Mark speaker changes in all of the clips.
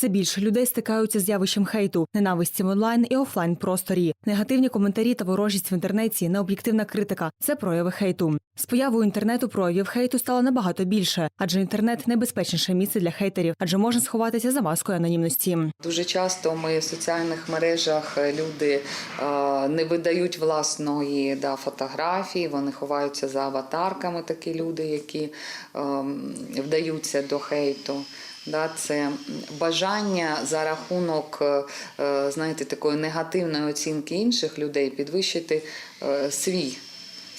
Speaker 1: Все більше людей стикаються з явищем хейту, ненависті в онлайн і офлайн просторі. Негативні коментарі та ворожість в інтернеті, необ'єктивна критика це прояви хейту. З появою інтернету проявів хейту стало набагато більше, адже інтернет найбезпечніше місце для хейтерів, адже можна сховатися за маскою анонімності.
Speaker 2: Дуже часто ми в соціальних мережах е, люди е, не видають власної да, фотографії, вони ховаються за аватарками, такі люди, які ем, вдаються до хейту. Да, це бажання за рахунок е, е, знаєте, такої негативної оцінки інших людей підвищити е, свій.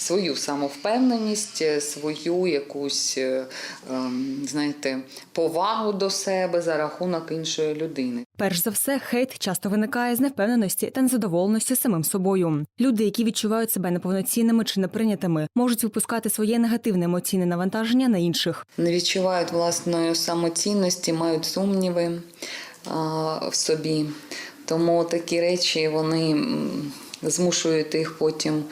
Speaker 2: Свою самовпевненість, е, свою якусь, е, ем, знаєте, повагу до себе за рахунок іншої людини.
Speaker 1: Перш за все, хейт часто виникає з невпевненості та незадоволеності самим собою. Люди, які відчувають себе неповноцінними чи неприйнятими, можуть випускати своє негативне емоційне навантаження на інших.
Speaker 2: не відчувають власної самоцінності, мають сумніви в собі. Тому такі речі вони м, змушують їх потім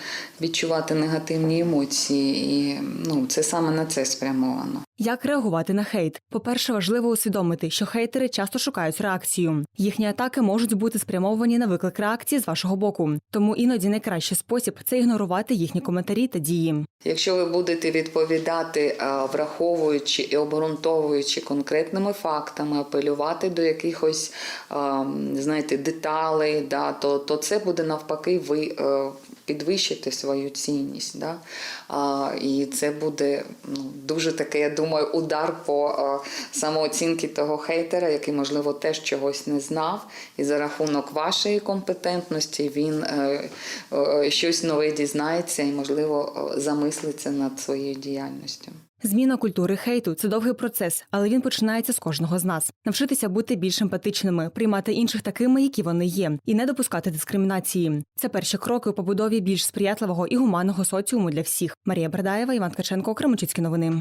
Speaker 2: відчувати негативні емоції. І ну, це саме на це спрямовано.
Speaker 1: Як реагувати на хейт? По-перше, важливо усвідомити, що хейтери часто шукають реакцію. Їхні атаки можуть бути спрямовані на виклик реакції з вашого боку. Тому іноді найкращий спосіб це ігнорувати їхні коментарі та дії.
Speaker 2: Якщо ви будете відповідати, враховуючи і обґрунтовуючи конкретними фактами, апелювати до якихось знаєте, деталей, да, то, то це буде навпаки ви підвищите свою цінність. Да? А, і це буде ну, дуже таке, я думаю, удар по самооцінки того хейтера, який, можливо, теж чогось не знав. І за рахунок вашої компетентності він е, е, щось нове дізнається і, можливо, замислиться над своєю діяльністю.
Speaker 1: Зміна культури хейту це довгий процес, але він починається з кожного з нас. Навчитися бути більш емпатичними, приймати інших такими, які вони є, і не допускати дискримінації. Це перші кроки у побудові більш сприятливого і гуманного соціуму для всіх. Марія Бердаєва, Іван Ткаченко, Кременчуцькі новини.